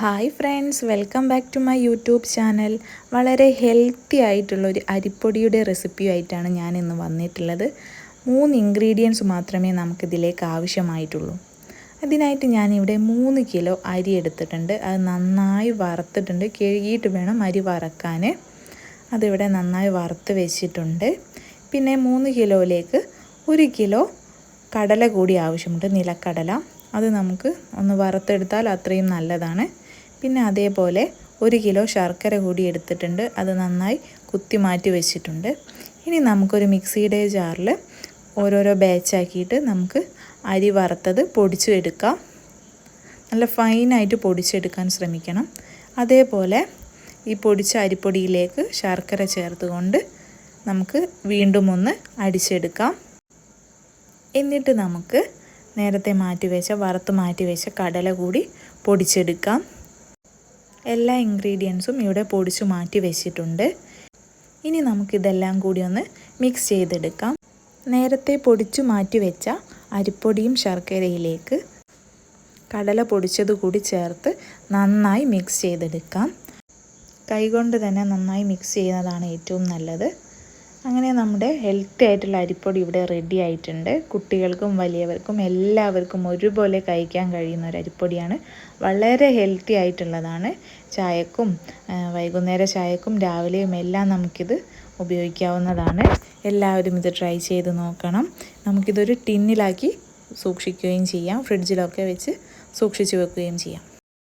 Hi friends welcome back to my YouTube channel വളരെ healthy ആയിട്ടുള്ള ഒരു അരിപ്പൊടിയുടെ റെസിപ്പിയായിട്ടാണ് ഞാൻ ഇന്ന് വന്നിട്ടുള്ളത്. മൂന്ന് ഇൻഗ്രീഡിയൻസ് മാത്രമേ നമുക്കിതിലേക്ക് ആവശ്യമായിട്ടുള്ളൂ. അതിനായിട്ട് ഞാനിവിടെ മൂന്ന് കിലോ അരി എടുത്തിട്ടുണ്ട്. അത് നന്നായി വറുത്തിട്ടുണ്ട്. കഴുകിയിട്ട് വേണം അരി വറക്കാൻ. അതിവിടെ നന്നായി വറുത്ത് വെച്ചിട്ടുണ്ട്. പിന്നെ മൂന്ന് കിലോയിലേക്ക് ഒരു കിലോ കടല കൂടി ആവശ്യമുണ്ട്. നിലക്കടല. അത് നമുക്ക് ഒന്ന് വറുത്തെടുത്താൽ അത്രയും നല്ലതാണ്. പിന്നെ അതേപോലെ ഒരു കിലോ ശർക്കര കൂടി എടുത്തിട്ടുണ്ട്. അത് നന്നായി കുത്തി മാറ്റി വെച്ചിട്ടുണ്ട്. ഇനി നമുക്കൊരു മിക്സിയുടെ ജാറിൽ ഓരോരോ ബാച്ചാക്കിയിട്ട് നമുക്ക് അരി വറുത്തത് പൊടിച്ചു എടുക്കാം. നല്ല ഫൈനായിട്ട് പൊടിച്ചെടുക്കാൻ ശ്രമിക്കണം. അതേപോലെ ഈ പൊടിച്ച അരിപ്പൊടിയിലേക്ക് ശർക്കര ചേർത്തുകൊണ്ട് നമുക്ക് വീണ്ടും ഒന്ന് അടിച്ചെടുക്കാം. എന്നിട്ട് നമുക്ക് നേരത്തെ മാറ്റി വെച്ച വറുത്ത് മാറ്റി വെച്ച കടല കൂടി പൊടിച്ചെടുക്കാം. എല്ലാ ഇൻഗ്രീഡിയൻസും ഇവിടെ പൊടിച്ചു മാറ്റി വെച്ചിട്ടുണ്ട്. ഇനി നമുക്കിതെല്ലാം കൂടി ഒന്ന് മിക്സ് ചെയ്തെടുക്കാം. നേരത്തെ പൊടിച്ചു മാറ്റി വെച്ച അരിപ്പൊടിയും ശർക്കരയിലേക്ക് കടല പൊടിച്ചത് കൂടി ചേർത്ത് നന്നായി മിക്സ് ചെയ്തെടുക്കാം. കൈകൊണ്ട് തന്നെ നന്നായി മിക്സ് ചെയ്യുന്നതാണ് ഏറ്റവും നല്ലത്. അങ്ങനെ നമ്മുടെ ഹെൽത്തി ആയിട്ടുള്ള അരിപ്പൊടി ഇവിടെ റെഡി ആയിട്ടുണ്ട്. കുട്ടികൾക്കും വലിയവർക്കും എല്ലാവർക്കും ഒരുപോലെ കഴിക്കാൻ കഴിയുന്ന ഒരു അരിപ്പൊടിയാണ്. വളരെ ഹെൽത്തി ആയിട്ടുള്ളതാണ്. ചായക്കും വൈകുന്നേര ചായക്കും രാവിലെയും എല്ലാം നമുക്കിത് ഉപയോഗിക്കാവുന്നതാണ്. എല്ലാവരും ഇത് ട്രൈ ചെയ്ത് നോക്കണം. നമുക്കിതൊരു ടിന്നിലാക്കി സൂക്ഷിക്കുകയും ചെയ്യാം. ഫ്രിഡ്ജിലൊക്കെ വെച്ച് സൂക്ഷിച്ചു വെക്കുകയും ചെയ്യാം.